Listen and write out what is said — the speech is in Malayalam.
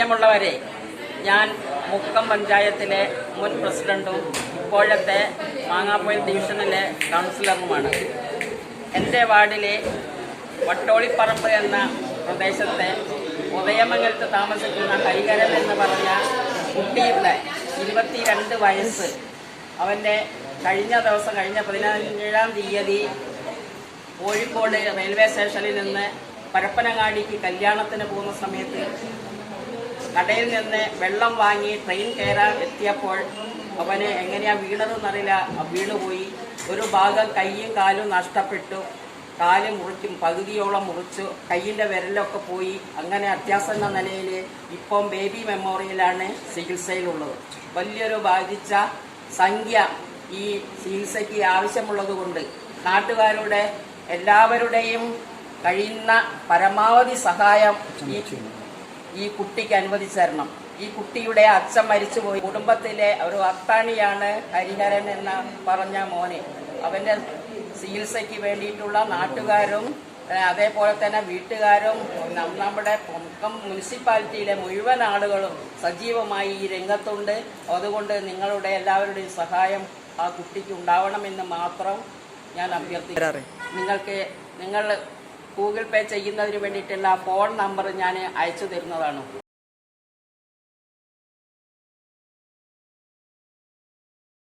പ്രിയമുള്ളവരെ ഞാൻ മുക്കം പഞ്ചായത്തിലെ മുൻ പ്രസിഡന്റും ഇപ്പോഴത്തെ മാങ്ങാപ്പൊയിൽ ഡിവിഷനിലെ കൗൺസിലറുമാണ്. എന്റെ വാർഡിലെ വട്ടോളിപ്പറമ്പ് എന്ന പ്രദേശത്തെ ഉദയമംഗലത്ത് താമസിക്കുന്ന കൈകരൻ എന്ന് പറഞ്ഞ കുട്ടിയുടെ ഇരുപത്തിരണ്ട് വയസ്സ്. അവന്റെ കഴിഞ്ഞ ദിവസം കഴിഞ്ഞ പതിനഞ്ചാം തീയതി കോഴിക്കോട് റെയിൽവേ സ്റ്റേഷനിൽ നിന്ന് പരപ്പനങ്ങാടിക്ക് കല്യാണത്തിന് പോകുന്ന സമയത്ത് കടയിൽ നിന്ന് വെള്ളം വാങ്ങി ട്രെയിൻ കയറാൻ എത്തിയപ്പോൾ അവന് എങ്ങനെയാ വീണതെന്നറിയില്ല. വീണുപോയി ഒരു ഭാഗം കൈയും കാലും നഷ്ടപ്പെട്ടു. കാൽ മുറിക്കും പകുതിയോളം മുറിച്ചു. കയ്യിന്റെ വിരലൊക്കെ പോയി. അങ്ങനെ അത്യാസന്ന നിലയിൽ ഇപ്പം ബേബി മെമ്മോറിയലാണ് ചികിത്സയിലുള്ളത്. വലിയൊരു ബാധിച്ച സംഖ്യ ഈ ചികിത്സയ്ക്ക് ആവശ്യമുള്ളത് കൊണ്ട് നാട്ടുകാരുടെ എല്ലാവരുടെയും കഴിയുന്ന പരമാവധി സഹായം ഈ ഈ കുട്ടിക്ക് അനുവദിച്ചു തരണം ഈ കുട്ടിയുടെ അച്ഛൻ മരിച്ചുപോയി. കുടുംബത്തിലെ ഒരു അത്താണിയാണ് ഹരിഹരൻ എന്ന പറഞ്ഞ മോനെ. അവന്റെ ചികിത്സയ്ക്ക് വേണ്ടിയിട്ടുള്ള നാട്ടുകാരും അതേപോലെ തന്നെ വീട്ടുകാരും നമ്മുടെ പൊക്കം മുനിസിപ്പാലിറ്റിയിലെ മുഴുവൻ ആളുകളും സജീവമായി ഈ രംഗത്തുണ്ട്. അതുകൊണ്ട് നിങ്ങളുടെ എല്ലാവരുടെയും സഹായം ആ കുട്ടിക്ക് ഉണ്ടാവണമെന്ന് മാത്രം ഞാൻ അഭ്യർത്ഥിക്കാറ് നിങ്ങൾക്ക് നിങ്ങൾ ഗൂഗിൾ പേ ചെയ്യുന്നതിന് വേണ്ടിയിട്ടുള്ള ഫോൺ നമ്പർ ഞാൻ അയച്ചു തരുന്നതാണ്.